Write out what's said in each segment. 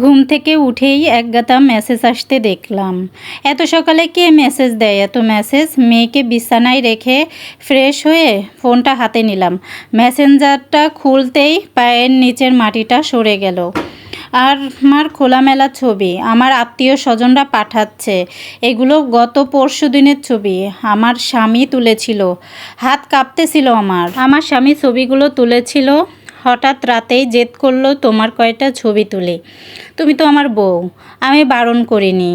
ঘুম থেকে উঠেই একগাদা মেসেজ আসতে দেখলাম। এত সকালে কে মেসেজ দেয়? এত মেসেজ মেয়েকে বিছানায় রেখে ফ্রেশ হয়ে ফোনটা হাতে নিলাম। মেসেঞ্জারটা খুলতেই পায়ের নিচের মাটিটা সরে গেল। আর আমার খোলামেলা ছবি, আমার আত্মীয় স্বজনরা পাঠাচ্ছে। এগুলো গত পরশু দিনের ছবি, আমার স্বামী তুলেছিল। হাত কাঁপতেছিল আমার। আমার স্বামী ছবিগুলো তুলেছিল হঠাৎ রাতেই জেদ করল তোমার কয়টা ছবি তুলে। তুমি তো আমার বউ, আমি বারণ করিনি।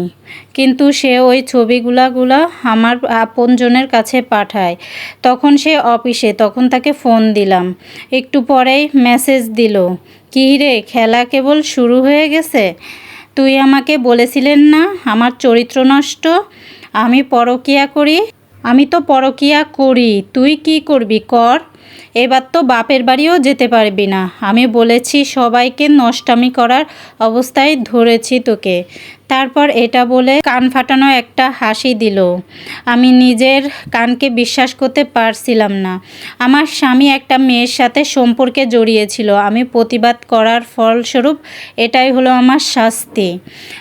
কিন্তু সে ওই ছবিগুলাগুলো আমার আপনজনের কাছে পাঠায়। তখন সে অফিসে, তখন তাকে ফোন দিলাম। একটু পরেই মেসেজ দিল, কী রে, খেলা কেবল শুরু হয়ে গেছে? তুই আমাকে বলেছিলেন না আমার চরিত্র নষ্ট? আমি পরকিয়া করি? আমি তো পরকিয়া করি, তুই কি করবি কর? এবার তো বাপের বাড়িও যেতে পারবি না। আমি বলেছি সবাইকে নষ্টামি করার অবস্থায় ধরেছি তোকে। তারপর এটা বলে কান ফাটানো একটা হাসি দিল। আমি নিজের কানকে বিশ্বাস করতে পারছিলাম না। আমার স্বামী একটা মেয়ের সাথে সম্পর্কে জড়িয়েছিল। আমি প্রতিবাদ করার ফলস্বরূপ এটাই হলো আমার শাস্তি।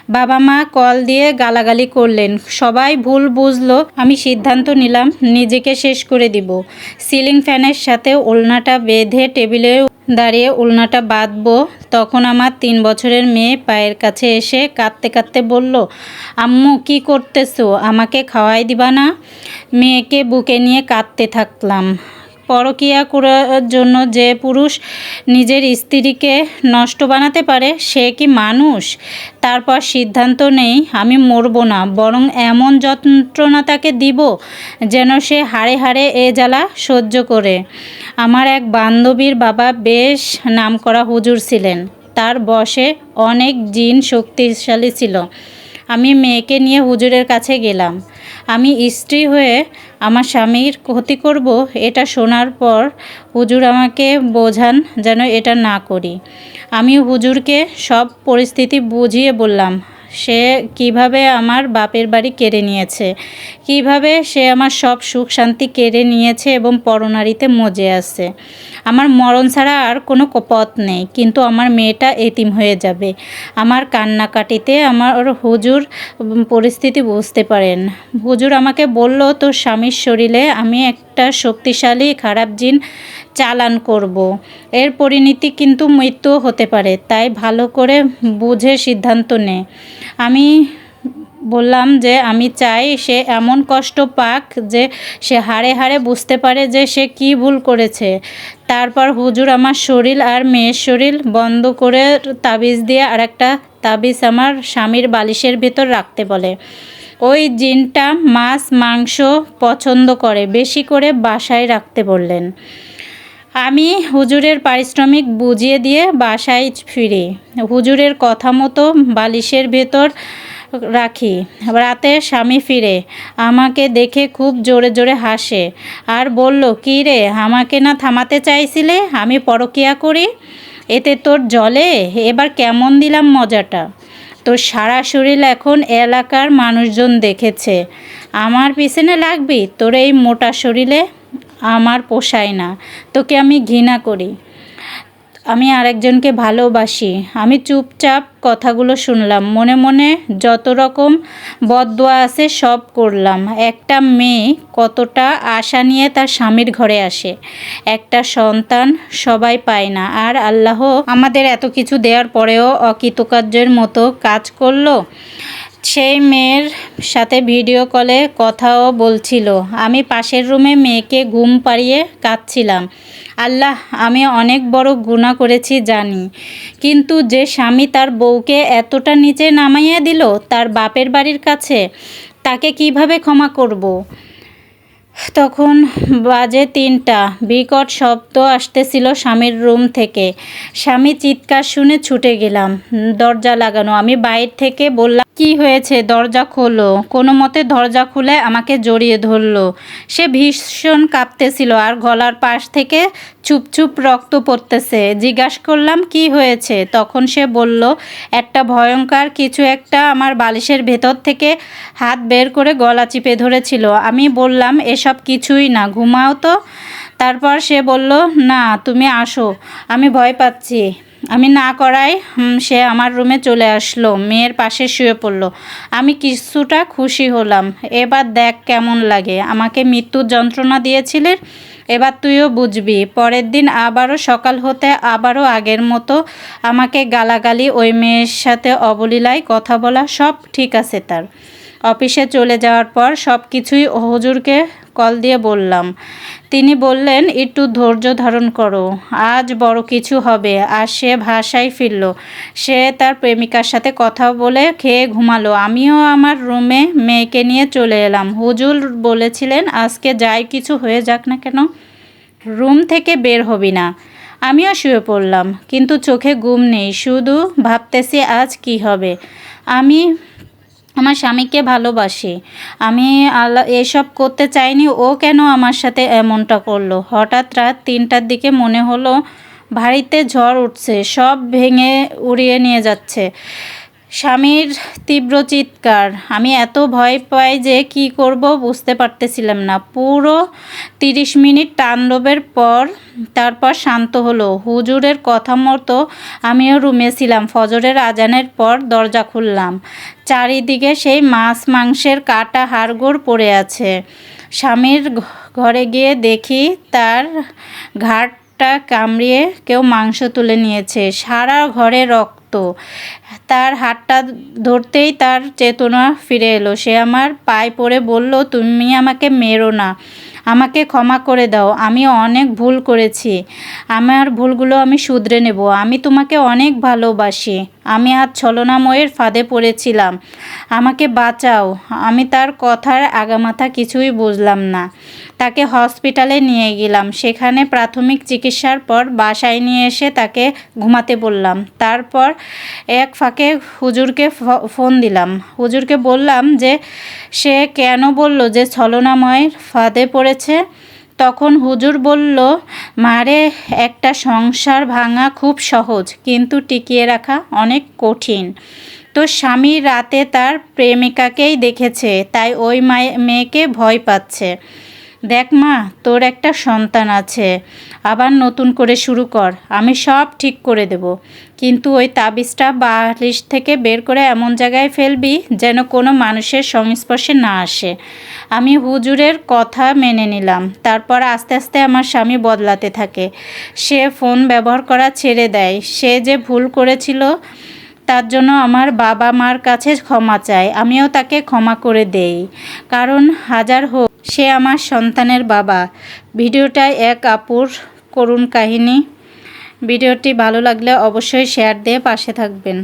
বাবা মা কল দিয়ে গালাগালি করলেন। সবাই ভুল বুঝলো। আমি সিদ্ধান্ত নিলাম, নিজেকে শেষ করে দিব। সিলিং ফ্যানের সাথে ওলনাটা বেঁধে টেবিলে দাঁড়িয়ে উলনাটা বাঁধবো। তখন আমার তিন বছরের মেয়ে পায়ের কাছে এসে কাঁদতে কাঁদতে বলল, আম্মু, কি করতেছো? আমাকে খাওয়াই দিবা না? মেয়েকে বুকে নিয়ে কাঁদতে থাকলাম। পরকিয়া করার জন্য যে পুরুষ নিজের স্ত্রীকে নষ্ট বানাতে পারে, সে কি মানুষ? তারপর সিদ্ধান্ত নেই, আমি মরব না, বরং এমন যন্ত্রণা তাকে দিব যেন সে হাড়ে হাড়ে এ জ্বালা সহ্য করে। আমার এক বান্ধবীর বাবা বেশ নামকরা হুজুর ছিলেন। তার বসে অনেক জিন শক্তিশালী ছিল। আমি মেয়েকে নিয়ে হুজুরের কাছে গেলাম। আমি স্ত্রী হয়ে আমার স্বামীর ক্ষতি করব, এটা শোনার পর হুজুর আমাকে বোঝান যেন এটা না করি। আমি হুজুরকে সব পরিস্থিতি বুঝিয়ে বললাম, সে কীভাবে আমার বাপের বাড়ি কেড়ে নিয়েছে, কীভাবে সে আমার সব সুখ শান্তি কেড়ে নিয়েছে এবং পরনারীতে মজে আছে। আমার মরণ ছাড়া আর কোনো পথ নেই, কিন্তু আমার মেয়েটা এতিম হয়ে যাবে। আমার কান্নাকাটিতে আমার হুজুর পরিস্থিতি বুঝতে পারেন। হুজুর আমাকে বলল, তোর স্বামীর শরীরে আমি একটা শক্তিশালী, খারাপ জিন চালান করব। এর পরিণতি কিন্তু মৃত্যু হতে পারে, তাই ভালো করে বুঝে সিদ্ধান্ত নে। আমি বললাম যে আমি চাই সে এমন কষ্ট পাক যে সে হাড়ে হাড়ে বুঝতে পারে যে সে কি ভুল করেছে। তারপর হুজুর আমার শরীর আর মেয়ের শরীর বন্ধ করে তাবিজ দিয়ে আর একটা তাবিজ আমার স্বামীর বালিশের ভেতর রাখতে বলে। ওই জিনটা মাছ, মাংস পছন্দ করে, বেশি করে বাসায় রাখতে বললেন। আমি হুজুরের পারিশ্রমিক বুঝিয়ে দিয়ে বাসায় ফিরি। হুজুরের কথা মতো বালিশের ভেতর রাখি। রাতে স্বামী ফিরে, আমাকে দেখে খুব জোরে জোরে হাসে আর বলল, কী রে, আমাকে না থামাতে চাইছিলে? আমি পরকিয়া করি? এতে তোর জলে? এবার কেমন দিলাম মজাটা? তোর সারা শরীর এখন এলাকার মানুষজন দেখেছে। আমার পিছনে লাগবি? তোর এই মোটা শরীরে আমার পোষায় না। তোকে আমি ঘৃণা করি। আমি আরেকজনকে ভালোবাসি। আমি চুপচাপ কথাগুলো শুনলাম। মনে মনে যত রকম বদোয়া আছে সব করলাম। একটা মেয়ে কতটা আশা নিয়ে তার স্বামীর ঘরে আসে। একটা সন্তান সবাই পায় না। আর আল্লাহ আমাদের এত কিছু দেওয়ার পরেও অকৃতকার্যের মতো কাজ করল। সেই মেয়ের সাথে ভিডিও কলে কথাও বলছিল। আমি পাশের রুমে মেয়েকে ঘুম পাড়িয়ে কাঁদছিলাম। আল্লাহ, আমি অনেক বড় গুণা করেছি জানি। কিন্তু যে স্বামী তার বউকে এতটা নিচে নামাইয়া দিল তার বাপের বাড়ির কাছে, তাকে কীভাবে ক্ষমা করব। তখন বাজে তিনটা। বিকট শব্দ আসতেছিল স্বামীর রুম থেকে। স্বামী চিৎকার শুনে ছুটে গেলাম। দরজা লাগানো। আমি বাইর থেকে বললাম কি হয়েছে? দরজা খোলো। কোনো মতে দরজা খুলে আমাকে জড়িয়ে ধরলো। সে ভীষণ কাঁপতেছিল আর গলার পাশ থেকে চুপ চুপ রক্ত পড়তেছে। জিজ্ঞাস করলাম, কি হয়েছে? তখন সে বলল, একটা ভয়ঙ্কর কিছু একটা আমার বালিশের ভেতর থেকে হাত বের করে গলা চিপে ধরেছিল। আমি বললাম, এসব কিছুই না, ঘুমাও তো। তারপর সে বলল, না, তুমি আসো। আমি ভয় পাচ্ছি। আমি না করায় সে আমার রুমে চলে আসলো, মেয়ের পাশে শুয়ে পড়ল। আমি কিছুটা খুশি হলাম। এবার দেখ কেমন লাগে। আমাকে মৃত্যুর যন্ত্রণা দিয়েছিলে এবার তুইও বুঝবি। পরের দিন আবারও সকাল হতে আবারও আগের মতো আমাকে গালাগালি, ওই মেয়ের সাথে অবলীলায় কথা বলা, সব ঠিক আছে তার। অফিসে চলে যাওয়ার পর সব কিছুই হুজুরকে কল দিয়ে বললাম। তিনি বললেন, একটু ধৈর্য ধারণ করো, আজ বড় কিছু হবে। আর সে ভাষায় ফিরল। সে তার প্রেমিকার সাথে কথা বলে খেয়ে ঘুমালো। আমিও আমার রুমে মেয়েকে নিয়ে চলে এলাম। হুজুর বলেছিলেন, আজকে যাই কিছু হয়ে যাক না কেন, রুম থেকে বের হবি না। আমিও শুয়ে পড়লাম, কিন্তু চোখে ঘুম নেই। শুধু ভাবতেছি আজ কি হবে। আমি আমার স্বামীকে ভালোবাসে। আমি আল্লাহ এসব করতে চাইনি, ও কেন আমার সাথে এমনটা করল? হঠাৎ রাত তিনটার দিকে মনে হলো, ভারীতে ঝড় উঠছে, সব ভেঙে উড়িয়ে নিয়ে যাচ্ছে। স্বামীর তীব্র চিৎকার। আমি এত ভয় পাই যে কি করব বুঝতে পারতেছিলাম না। পুরো তিরিশ মিনিট তাণ্ডবের পর, তারপর শান্ত হলো। হুজুরের কথা মতো আমিও রুমে ছিলাম। ফজরের আজানের পর দরজা খুললাম। চারিদিকে সেই মাছ মাংসের কাটা হাড়গোড় পড়ে আছে। স্বামীর ঘরে গিয়ে দেখি তার ঘাটটা কামড়িয়ে কেউ মাংস তুলে নিয়েছে। সারা ঘরে রক্ত তার হাতটা ধরতেই তার চেতনা ফিরে এলো। সে আমার পায়ে পড়ে বলল, তুমি আমাকে মেরো না। আমাকে ক্ষমা করে দাও। আমি অনেক ভুল করেছি। আমার ভুলগুলো আমি শুধরে নেব। আমি তোমাকে অনেক ভালোবাসি। আমি আজ ছলনাময়ের ফাঁদে পড়েছিলাম। আমাকে বাঁচাও। আমি তার কথার আগামাথা কিছুই বুঝলাম না। তাকে হসপিটালে নিয়ে গেলাম। সেখানে প্রাথমিক চিকিৎসার পর বাসায় নিয়ে এসে তাকে ঘুমাতে বললাম। তারপর এক ফাঁকে হুজুরকে ফোন দিলাম। হুজুরকে বললাম যে, সে কেন বলল যে ছলনাময়ের ফাঁদে পড়েছে? তখন হুজুর বলল, মারে, একটা সংসার ভাঙা খুব সহজ, কিন্তু টিকিয়ে রাখা অনেক কঠিন। তো স্বামী রাতে তার প্রেমিকাকেই দেখেছে, তাই ওই মায়ে, মেয়েকে ভয় পাচ্ছে। দেখ মা, তোর একটা সন্তান আছে। আবার নতুন করে শুরু কর, আমি সব ঠিক করে দেব। কিন্তু ওই তাবিজটা বালিশ থেকে বের করে এমন জায়গায় ফেলবি যেন কোনো মানুষের সংস্পর্শে না আসে। আমি হুজুরের কথা মেনে নিলাম। তারপর আস্তে আস্তে আমার স্বামী বদলাতে থাকে। সে ফোন ব্যবহার করা ছেড়ে দেয়। সে যে ভুল করেছিল তার জন্য আমার বাবা মার কাছে ক্ষমা চাই আমিও তাকে ক্ষমা করে দেই। কারণ হাজার হোক, সে আমার সন্তানের বাবা। ভিডিওটা এক আপুর করুণ কাহিনী। ভিডিওটি ভালো লাগলে অবশ্যই শেয়ার দিয়ে পাশে থাকবেন।